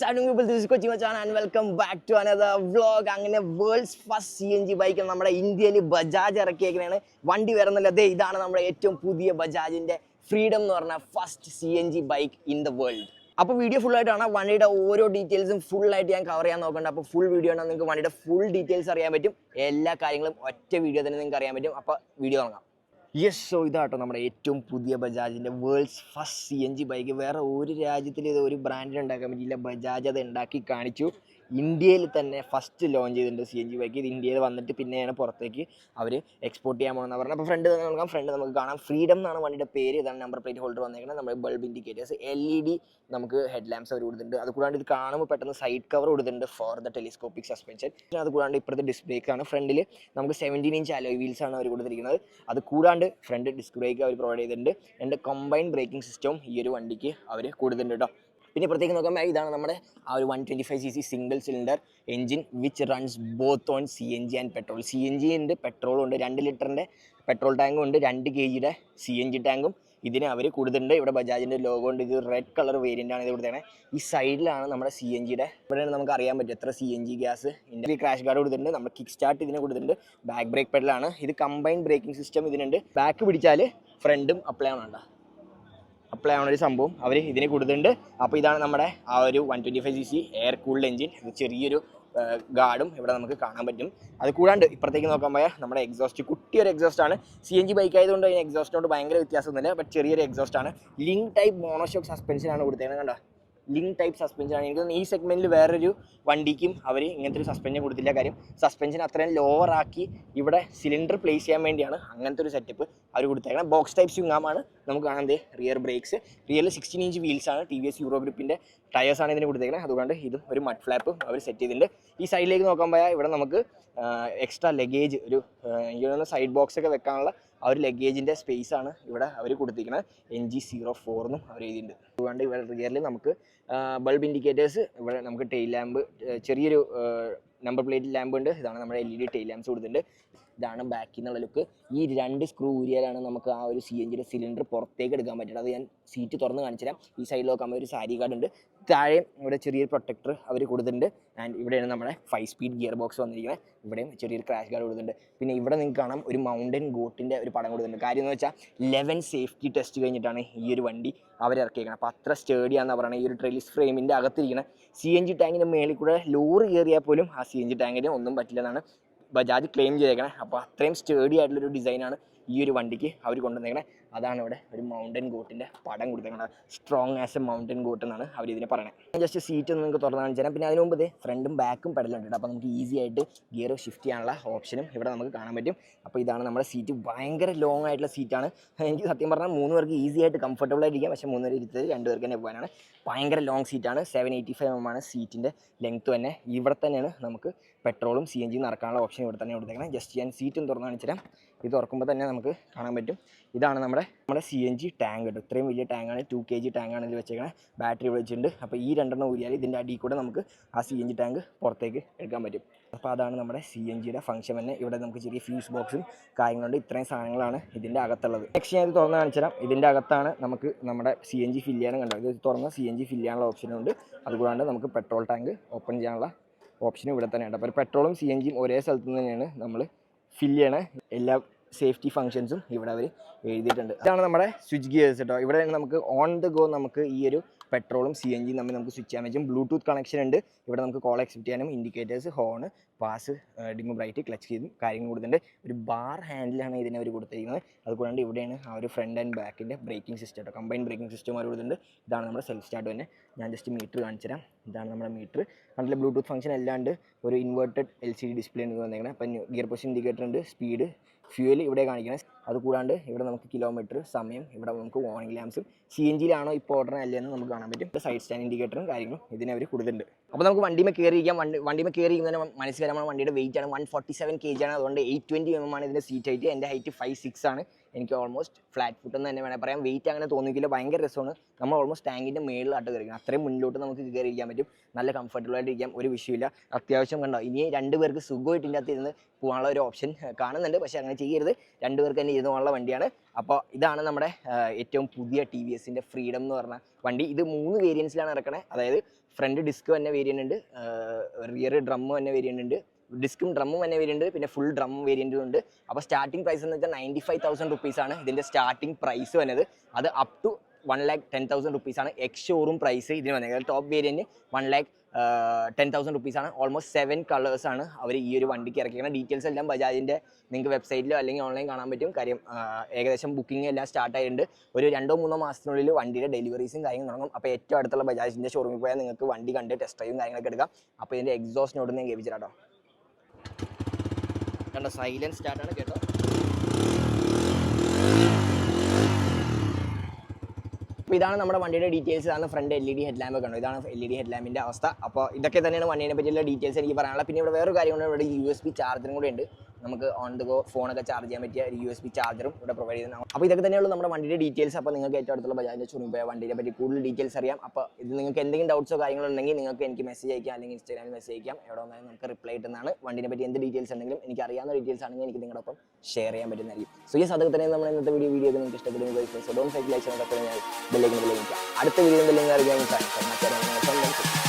WhatsApp people and welcome back to another vlog അങ്ങനെ world's first C N G bike നമ്മുടെ ഇന്ത്യയിൽ ബജാജ് ഇറക്കിയേക്കുന്നതാണ് വണ്ടി വരുന്നില്ല. അതെ ഇതാണ് നമ്മുടെ ഏറ്റവും പുതിയ ബജാജിന്റെ ഫ്രീഡം എന്ന് പറഞ്ഞ first C N G bike in the world അപ്പോൾ വീഡിയോ ഫുൾ ആയിട്ടാണ് വണ്ടിയുടെ ഓരോ ഡീറ്റെയിൽസും ഫുൾ ആയിട്ട് ഞാൻ കവർ ചെയ്യാൻ നോക്കണ്ട. അപ്പോൾ ഫുൾ വീഡിയോ ആണ് നിങ്ങൾക്ക് വണ്ടിയുടെ ഫുൾ ഡീറ്റെയിൽസ് അറിയാൻ പറ്റും. എല്ലാ കാര്യങ്ങളും ഒറ്റ വീഡിയോ തന്നെ നിങ്ങൾക്ക് അറിയാൻ പറ്റും. അപ്പോൾ വീഡിയോ തുടങ്ങാം യെസ് സോ ഇതാട്ടോ നമ്മുടെ ഏറ്റവും പുതിയ ബജാജിന്റെ world's first C N G bike വേറെ ഒരു രാജ്യത്തിൽ ഇത് ഒരു ബ്രാൻഡിൽ ഉണ്ടാക്കാൻ പറ്റിയില്ല. ബജാജ് അത് ഉണ്ടാക്കി കാണിച്ചു. ഇന്ത്യയിൽ തന്നെ ഫസ്റ്റ് ലോഞ്ച് ചെയ്തിട്ടുണ്ട് സി എൻ ജി ബൈക്ക് ഇത് ഇന്ത്യയിൽ വന്നിട്ട് പിന്നെയാണ് പുറത്തേക്ക് അവർ എക്സ്പോർട്ട് ചെയ്യാൻ പോകുന്നത്. പറഞ്ഞത് അപ്പോൾ ഫ്രണ്ട് നോക്കാം ഫ്രണ്ട് നമുക്ക് കാണാം. ഫ്രീഡം എന്നാണ് വണ്ടിയുടെ പേര്. ഇതാണ് നമ്പർ പ്ലേറ്റ് ഹോൾഡർ വന്നേക്കുന്നത് നമ്മുടെ bulb indicators L E D നമുക്ക് ഹെഡ് ലാംപ്സ് അവർ കൊടുത്തിട്ടുണ്ട്. അത് കൂടാണ്ട് ഇത് കാണുമ്പോൾ പെട്ടെന്ന് സൈഡ് കവർ കൊടുത്തിട്ടുണ്ട് ഫോർ ദ ടെലിസ്കോപ്പിക് സസ്പെൻഷൻ അത് കൂടാണ്ട് ഇപ്പോഴത്തെ ആണ്. ഫ്രണ്ടിൽ നമുക്ക് സെവന്റീൻ ഇഞ്ച് അലോയ് വീൽസ് ആണ് അവർ കൊടുത്തിരിക്കുന്നത്. അത് കൂടാണ്ട് ഫ്രണ്ട് ഡിസ്ക് ബ്രേക്ക് അവർ പ്രൊവൈഡ് ചെയ്തിട്ടുണ്ട്. എന്റെ കമ്പൈൻ ബ്രേക്കിംഗ് സിസ്റ്റവും ഈ ഒരു വണ്ടിക്ക് അവർ കൊടുത്തിട്ടുണ്ട് കേട്ടോ പിന്നെ പ്രത്യേകം നോക്കുമ്പോൾ ഇതാണ് നമ്മുടെ ആ ഒരു one twenty five C C single cylinder engine which runs both on C N G and petrol C N G ഉണ്ട് പെട്രോളും ഉണ്ട് രണ്ട് ലിറ്ററിന്റെ പെട്രോൾ ടാങ്കും ഉണ്ട് രണ്ട് കെ ജിയുടെ സി എൻ ജി ടാങ്കും ഇതിന് അവർ കൊടുത്തിട്ടുണ്ട്. ഇവിടെ ബജാജിന്റെ ലോഗോ ഉണ്ട്. ഇത് റെഡ് കളർ വേരിയന്റ് ആണ് ഇത് കൊടുത്തത് ഈ സൈഡിലാണ് നമ്മുടെ സി എൻ ജിയുടെ ഇവിടെ നമുക്ക് അറിയാൻ പറ്റും എത്ര സി എൻ ജി ഗ്യാസ് ഇതിന്റെ ക്രാഷ് ഗാർഡ് കൊടുത്തിട്ടുണ്ട്. നമ്മുടെ കിക്ക് സ്റ്റാർട്ട് ഇതിന് കൊടുത്തിട്ടുണ്ട്. ബാക്ക് ബ്രേക്ക് പെഡലാണ് ഇത് കമ്പൈൻ ബ്രേക്കിംഗ് സിസ്റ്റം ഇതിനുണ്ട്. ബാക്ക് പിടിച്ചാൽ ഫ്രണ്ടും അപ്ലൈ ആവണുണ്ടോ. അപ്ലൈ ആവുന്ന ഒരു സംഭവം. അവർ ഇതിന് കൊടുത്തിട്ടുണ്ട്. അപ്പോൾ ഇതാണ് നമ്മുടെ ആ ഒരു one twenty five C C air cooled engine ചെറിയൊരു ഗാർഡും ഇവിടെ നമുക്ക് കാണാൻ പറ്റും. അത് കൂടാണ്ട് ഇപ്പുറത്തേക്ക് നോക്കാൻ പോയാൽ നമ്മുടെ എക്സോസ്റ്റ് കുട്ടിയൊരു എക്സോസ്റ്റ് ആണ്. സി എൻ ജി ബൈക്ക് ആയതുകൊണ്ട് അതിന് എക്സോസ്റ്റിനോട് ഭയങ്കര വ്യത്യാസമൊന്നുമില്ല. ബട്ട് ചെറിയൊരു എക്സോസ്റ്റ് ആണ്. ലിങ്ക് ടൈപ്പ് മോണോഷോക്ക് സസ്പെൻഷൻ ആണ് കൊടുത്തേക്കുന്നത് കണ്ടോ? ലിങ്ക് ടൈപ്പ് സസ്പെൻഷൻ ആണ്. എനിക്ക് ഈ സെഗ്മെന്റിൽ വേറൊരു വണ്ടിക്കും അവർ ഇങ്ങനത്തെ ഒരു സസ്പെൻഷൻ കൊടുത്തില്ല. കാര്യം സസ്പെൻഷൻ അത്രയും ലോവർ ആക്കി ഇവിടെ സിലിണ്ടർ പ്ലേസ് ചെയ്യാൻ വേണ്ടിയാണ് അങ്ങനത്തെ ഒരു സെറ്റപ്പ് അവർ കൊടുത്തേക്കണം. ബോക്സ് ടൈപ്പ് സ്വിങ്ങാമാണ് നമുക്ക് കാണാൻ റിയർ ബ്രേക്സ് റിയറിൽ സിക്സ്റ്റീൻ ഇഞ്ച് വീൽസ് ആണ് ടി വി എസ് യൂറോ ഗ്രൂപ്പിന്റെ ടയേഴ്സ് ആണ് ഇതിന് കൊടുത്തേക്കുന്നത് അതുകൊണ്ട് ഇതും ഒരു മഡ് ഫ്ലാപ്പ് അവർ സെറ്റ് ചെയ്തിട്ടുണ്ട്. ഈ സൈഡിലേക്ക് നോക്കാൻ പോയാൽ ഇവിടെ നമുക്ക് എക്സ്ട്രാ ലഗേജ് ഒരു ഇങ്ങനെ സൈഡ് ബോക്സ് ഒക്കെ വെക്കാനുള്ള ആ ഒരു ലഗേജിന്റെ സ്പേസ് ആണ് ഇവിടെ അവർ കൊടുത്തിരിക്കുന്നത് എൻ ജി സീറോ ഫോർ എന്നും അവർ എഴുതിയിട്ടുണ്ട്. അതുകൊണ്ട് ഇവിടെ റിയറിൽ നമുക്ക് ബൾബ് ഇൻഡിക്കേറ്റേഴ്സ് ഇവിടെ നമുക്ക് ടെയിൽ ലാമ്പ് ചെറിയൊരു നമ്പർ പ്ലേറ്റ് ലാമ്പ് ഉണ്ട്. ഇതാണ് നമ്മുടെ L E D tail lamps കൊടുത്തിട്ടുണ്ട്. ഇതാണ് ബാക്കിൽ നിന്നുള്ള ലുക്ക്. ഈ രണ്ട് സ്ക്രൂ ഊരിയാലാണ് നമുക്ക് ആ ഒരു സി എൻ ജിയുടെ സിലിണ്ടർ പുറത്തേക്ക് എടുക്കാൻ പറ്റുന്നത്. അത് ഞാൻ സീറ്റ് തുറന്ന് കാണിച്ചു തരാം. ഈ സൈഡിൽ നോക്കുമ്പോൾ ഒരു സാരി കാർഡ് ഉണ്ട്. താഴെ ഇവിടെ ചെറിയൊരു പ്രൊട്ടക്ടർ അവർ കൊടുത്തിട്ടുണ്ട്. ആൻഡ് ഇവിടെയാണ് നമ്മുടെ ഫൈവ് സ്പീഡ് ഗിയർ ബോക്സ് വന്നിരിക്കുന്നത്. ഇവിടെയും ചെറിയൊരു ക്രാഷ് ഗാർഡ് കൊടുത്തിട്ടുണ്ട്. പിന്നെ ഇവിടെ നിങ്ങൾക്ക് കാണാം ഒരു മൗണ്ടൻ ഗോട്ടിന്റെ ഒരു പടം കൊടുത്തിട്ടുണ്ട്. കാര്യം എന്ന് വെച്ചാൽ ലെവൻ സേഫ്റ്റി ടെസ്റ്റ് കഴിഞ്ഞിട്ടാണ് ഈ ഒരു വണ്ടി അവരിറക്കിയേക്കുന്നത് അപ്പോൾ അത്ര സ്റ്റേഡിയാന്ന് പറയുന്നത് ഈ ഒരു ട്രെയിലിസ് ഫ്രെയിമിന്റെ അകത്തിരിക്കുന്ന സി എൻ ജി ടാങ്കിന്റെ മേളിൽ കൂടെ ലോറി കയറിയാൽ പോലും ആ സി എൻ ജി ടാങ്കിന് ഒന്നും പറ്റില്ലെന്നാണ് ബജാജ് ക്ലെയിം ചെയ്തേക്കണേ. അപ്പോൾ അത്രയും സ്റ്റേഡി ആയിട്ടുള്ളൊരു ഡിസൈനാണ് ഈ ഒരു വണ്ടിക്ക് അവർ കൊണ്ടുവന്നേക്കണേ. അതാണ് ഇവിടെ ഒരു മൗണ്ടൻ ഗോട്ടിന്റെ പടം കൊടുത്തേക്കണത്. Strong as a mountain goat എന്നാണ് അവർ ഇതിനെ പറയുന്നത് ജസ്റ്റ് സീറ്റ് ഒന്ന് നിങ്ങൾക്ക് തുറന്ന് കാണിച്ചു തരാം. പിന്നെ അതിന് മുമ്പ് ഫ്രണ്ടും ബാക്കും പെടലുണ്ട് അപ്പോൾ നമുക്ക് ഈസി ആയിട്ട് ഗിയർ ഷിഫ്റ്റ് ചെയ്യാനുള്ള ഓപ്ഷനും ഇവിടെ നമുക്ക് കാണാൻ പറ്റും. അപ്പോൾ ഇതാണ് നമ്മുടെ സീറ്റ് ഭയങ്കര ലോങ് ആയിട്ടുള്ള സീറ്റാണ് എനിക്ക് സത്യം പറഞ്ഞാൽ മൂന്ന് പേർക്ക് ഈസി ആയിട്ട് കംഫർട്ടബിൾ ആയിരിക്കാം പക്ഷേ മൂന്ന് പേര് ഇരുത്തത് രണ്ട് പേർക്ക് തന്നെ പോകാനാണ്. ഭയങ്കര ലോങ് സീറ്റാണ് സെവൻ എയ്റ്റി ഫൈവ് എം ആണ് സീറ്റിന്റെ ലെങ്ത് തന്നെ. ഇവിടെ തന്നെയാണ് നമുക്ക് പെട്രോളും സി എൻ ജി നടക്കാനുള്ള ഓപ്ഷൻ ഇവിടെ തന്നെ കൊടുത്തേക്കണം. ജസ്റ്റ് ഞാൻ സീറ്റും തുറന്ന് കാണിച്ചു തരാം. ഇത് തുറക്കുമ്പോൾ തന്നെ നമുക്ക് കാണാൻ പറ്റും. ഇതാണ് നമ്മുടെ നമ്മുടെ സി എൻ ജി ടാങ്ക് കേട്ടോ ഇത്രയും വലിയ ടാങ്കാണ് ടു കെ ജി ടാങ്കാണ് ഇതിൽ വെച്ചേക്കണേ. ബാറ്ററി വെച്ചിട്ടുണ്ട്. അപ്പോൾ ഈ രണ്ടെണ്ണം ഊരിയാൽ ഇതിന്റെ അടിയിൽ കൂടെ നമുക്ക് ആ സി എൻ ജി ടാങ്ക് പുറത്തേക്ക് എടുക്കാൻ പറ്റും. അപ്പോൾ അതാണ് നമ്മുടെ സി എൻ ജിയുടെ ഫംഗ്ഷൻ തന്നെ. ഇവിടെ നമുക്ക് ചെറിയ ഫ്യൂസ് ബോക്സും കാര്യങ്ങളുണ്ട്. ഇത്രയും സാധനങ്ങളാണ് ഇതിന്റെ അകത്തുള്ളത്. നെക്സ്റ്റ് ഞാൻ ഇത് തുറന്ന് കാണിച്ചു തരാം. ഇതിന്റെ അകത്താണ് നമുക്ക് നമ്മുടെ സി എൻ ജി ഫില്ല് ചെയ്യാനും കണ്ടത് ഇത് തുറന്ന് സി എൻ ജി ഫില്ല് ചെയ്യാനുള്ള ഓപ്ഷനുണ്ട് അതുകൂടാണ്ട് നമുക്ക് പെട്രോൾ ടാങ്ക് ഓപ്പൺ ചെയ്യാനുള്ള ഓപ്ഷനും ഇവിടെ തന്നെയുണ്ട് അപ്പോൾ പെട്രോളും സി എൻ ജിയും ഒരേ സ്ഥലത്ത് തന്നെയാണ് നമ്മൾ ഫില്ല് ചെയ്യണ. എല്ലാ സേഫ്റ്റി ഫങ്ഷൻസും ഇവിടെ അവർ എഴുതിയിട്ടുണ്ട്. ഇതാണ് നമ്മുടെ സ്വിച്ച് ഗിയേഴ്സ് കേട്ടോ ഇവിടെ നമുക്ക് ഓൺ ദ ഗോ നമുക്ക് ഈ ഒരു പെട്രോളും സി എൻ ജിയും തമ്മിൽ നമുക്ക് സ്വിച്ച് ചെയ്യാൻ പറ്റും. ബ്ലൂടൂത്ത് കണക്ഷൻ ഉണ്ട്. ഇവിടെ നമുക്ക് കോൾ അക്സെപ്റ്റ് ചെയ്യാനും indicators horn pass dim bright clutch ചെയ്തും കാര്യങ്ങൾ കൊടുത്തിട്ടുണ്ട്. ഒരു ബാർ ഹാൻഡിലാണ് ഇതിനെ അവർ കൊടുത്തിരിക്കുന്നത്. അതുകൂടാണ്ട് ഇവിടെയാണ് ആ ഒരു ഫ്രണ്ട് ആൻഡ് ബാക്കിന്റെ ബ്രേക്കിംഗ് സിസ്റ്റം കേട്ടോ കമ്പൈൻ ബ്രേക്കിംഗ് സിസ്റ്റം അവർ കൊടുത്തിട്ടുണ്ട്. ഇതാണ് നമ്മുടെ സെൽഫ് സ്റ്റാർട്ട് തന്നെ. ഞാൻ ജസ്റ്റ് മീറ്റർ കാണിച്ചു തരാം ഇതാണ് നമ്മുടെ മീറ്റർ കണ്ടില്ല ബ്ലൂടൂത്ത് ഫംഗ്ഷൻ അല്ലാണ്ട് ഒരു inverted L C D display ഉണ്ട് വന്നേക്കണം. അപ്പം ഗിയർ പൊസിഷൻ ഇൻഡിക്കേറ്റർ ഉണ്ട്. സ്പീഡ് ഫ്യൂവൽ ഇവിടെ കാണിക്കണം. അത് കൂടാണ്ട് ഇവിടെ നമുക്ക് കിലോമീറ്റർ സമയം ഇവിടെ നമുക്ക് വാർണിംഗ് ലാംസും സി എൻ ജിയിലാണോ ഇപ്പോൾ ഓർഡർ അല്ലെന്ന് നമുക്ക് കാണാൻ പറ്റും. സൈഡ് സ്റ്റാൻഡ് ഇൻഡിക്കേറ്ററും കാര്യങ്ങളും ഇതിനെ അവർ കൊടുത്തിട്ടുണ്ട്. അപ്പോൾ നമുക്ക് വണ്ടിമേ കയറിയിരിക്കാം വണ്ടി വണ്ടിമേ കയറിയിരിക്കുന്നതിന് മനസ്സിലാക്കാൻ വണ്ടിയുടെ വെയിറ്റ് ആണ് one forty seven K G ആണ്. അതുകൊണ്ട് എയ്റ്റ് ട്വന്റി എം എം ആണ് ഇതിന്റെ സീറ്റ് ഹൈറ്റ് എന്റെ ഹൈറ്റ് ഫൈവ് സിക്സ് ആണ്. എനിക്ക് ഓൾമോസ്റ്റ് ഫ്ലാറ്റ് ഫുട്ട് എന്ന് തന്നെ വേണേൽ പറയാം. വെയിറ്റ് അങ്ങനെ തോന്നിക്കില്ല. ഭയങ്കര രസമാണ്. നമ്മൾ ഓൾമോസ്റ്റ് ടാങ്കിന്റെ മേളിലാട്ട് കയറിക്കണം അത്രയും മുന്നിലോട്ട് നമുക്ക് കയറി ഇരിക്കാൻ പറ്റും. നല്ല കംഫർട്ടബിൾ ആയിട്ട് ഇരിക്കാം. ഒരു വിഷയമില്ല അത്യാവശ്യം കണ്ടോ ഇനി രണ്ട് പേർക്ക് സുഖമായിട്ട് ഇതിന്റെ അകത്ത് ഇരുന്ന് പോകാനുള്ള ഒരു ഓപ്ഷൻ കാണുന്നുണ്ട്. പക്ഷേ അങ്ങനെ ചെയ്യരുത്. രണ്ട് പേർക്ക് തന്നെ ഇരുന്ന് പോകാനുള്ള വണ്ടിയാണ്. അപ്പോൾ ഇതാണ് നമ്മുടെ ഏറ്റവും പുതിയ ടി വി എസിന്റെ ഫ്രീഡം എന്ന് പറഞ്ഞ വണ്ടി. ഇത് മൂന്ന് വേരിയൻസിലാണ് ഇറക്കണേ. അതായത് ഫ്രണ്ട് ഡിസ്ക് തന്നെ വേരിയന്റ് ഉണ്ട് റിയർ ഡ്രം തന്നെ വേരിയന്റ് ഉണ്ട് ഡിസ്കും ഡ്രമ്മും തന്നെ വേരിയന്റ് പിന്നെ ഫുൾ ഡ്രം വേരിയന്റും ഉണ്ട്. അപ്പോൾ സ്റ്റാർട്ടിംഗ് പ്രൈസ് എന്ന് വെച്ചാൽ നയന്റി ഫൈവ് തൗസൻഡ് റുപ്പീസാണ് ഇതിന്റെ സ്റ്റാർട്ടിംഗ് പ്രൈസ് വന്നത്. അത് up to one lakh ten thousand റുപ്പീസാണ് എക്സ് ഷോറൂം പ്രൈസ് ഇതിന് വന്നത്. Top variant one lakh ten thousand റുപ്പീസാണ് ഓൾമോസ്റ്റ് സെവൻ കളേഴ്സാണ് അവർ ഈ ഒരു വണ്ടിക്ക് ഇറക്കിയിരിക്കുന്നത്. ഡീറ്റെയിൽസ് എല്ലാം ബജാജിന്റെ നിങ്ങൾക്ക് വെബ്സൈറ്റിലോ അല്ലെങ്കിൽ ഓൺലൈൻ കാണാൻ പറ്റും. കാര്യം ഏകദേശം ബുക്കിംഗ് എല്ലാം സ്റ്റാർട്ട് ആയിട്ടുണ്ട്. ഒരു രണ്ടോ മൂന്നോ മാസത്തിനുള്ളിൽ വണ്ടിയുടെ ഡെലിവറീസും കാര്യങ്ങളും തുടങ്ങും. അപ്പോൾ ഏറ്റവും അടുത്തുള്ള ബജാജിന്റെ ഷോറൂമിൽ പോയാൽ നിങ്ങൾക്ക് വണ്ടി കണ്ട് ടെസ്റ്റ് ഡ്രൈവും കാര്യങ്ങളൊക്കെ എടുക്കാം. അപ്പോൾ ഇതിന്റെ എക്സോസ്റ്റ് നോട്ട് ഞാൻ കേൾപ്പിച്ചിട്ടോ കണ്ടോ സൈലൻസ് സ്റ്റാർട്ടാണ് കേട്ടോ. അപ്പോൾ ഇതാണ് നമ്മുടെ വണ്ടിയുടെ ഡീറ്റെയിൽസ് ഇതാണ് front L E D head lamp കണ്ടു? ഇതാണ് എൽ ഇ ഡി ഹെഡ് ലാമ്പിന്റെ അവസ്ഥ. അപ്പോൾ ഇതൊക്കെ തന്നെയാണ് വണ്ടിയെ പറ്റിയുള്ള ഡീറ്റെയിൽസ് എനിക്ക് പറയാനുള്ളത്. പിന്നെ ഇവിടെ വേറൊരു കാര്യമുണ്ട് ഇവിടെ യു എസ് ബി ചാർജറും കൂടെ ഉണ്ട്. നമുക്ക് ഓൺ ദ ഗോ ഫോണൊക്കെ ചാർജ് ചെയ്യാൻ പറ്റിയ ഒരു യു എസ് ബി ചാർജറും ഇവിടെ പ്രൊവൈഡ് ചെയ്യുന്നതാണ് അപ്പോൾ ഇതൊക്കെ തന്നെയുള്ളൂ നമ്മുടെ വണ്ടിയുടെ ഡീറ്റെയിൽസ് അപ്പോൾ നിങ്ങൾക്ക് ഏറ്റവും അടുത്തുള്ള ബജാജിന്റെ ഷോറൂമിൽ പോയ വണ്ടിയെ പറ്റി കൂടുതൽ ഡീറ്റെയിൽസ് അറിയാം. അപ്പോൾ ഇത് നിങ്ങൾക്ക് എന്തെങ്കിലും ഡൗട്ട്സോ കാര്യങ്ങളുണ്ടെങ്കിൽ നിങ്ങൾക്ക് എനിക്ക് മെസ്സേജ് അയക്കാം അല്ലെങ്കിൽ ഇൻസ്റ്റാഗ്രാമിൽ മെസ്സേജ് അയക്കാം. എവിടെ വന്നാലും നമുക്ക് റിപ്ലൈ കിട്ടുന്നതാണ്. വണ്ടിനെ പറ്റി എന്ത് ഡീറ്റെയിൽസ് ഉണ്ടെങ്കിലും എനിക്ക് അറിയാവുന്ന ഡീറ്റെയിൽസ് ആണെങ്കിൽ എനിക്ക് നിങ്ങളുടെ ഒപ്പം ഷെയർ ചെയ്യാൻ പറ്റുന്നതായിരിക്കും. സോ ഈ അതൊക്കെ തന്നെ നമ്മൾ ഇന്നത്തെ വീഡിയോ വീഡിയോ നിങ്ങൾക്ക് ഇഷ്ടപ്പെടുന്ന സോ ഡോൺ സൈക്കിൾ ലൈക്സ് ബെല്ലേക്ക് അടുത്ത വീഡിയോ എന്തെങ്കിലും അറിയാൻ മറ്റേ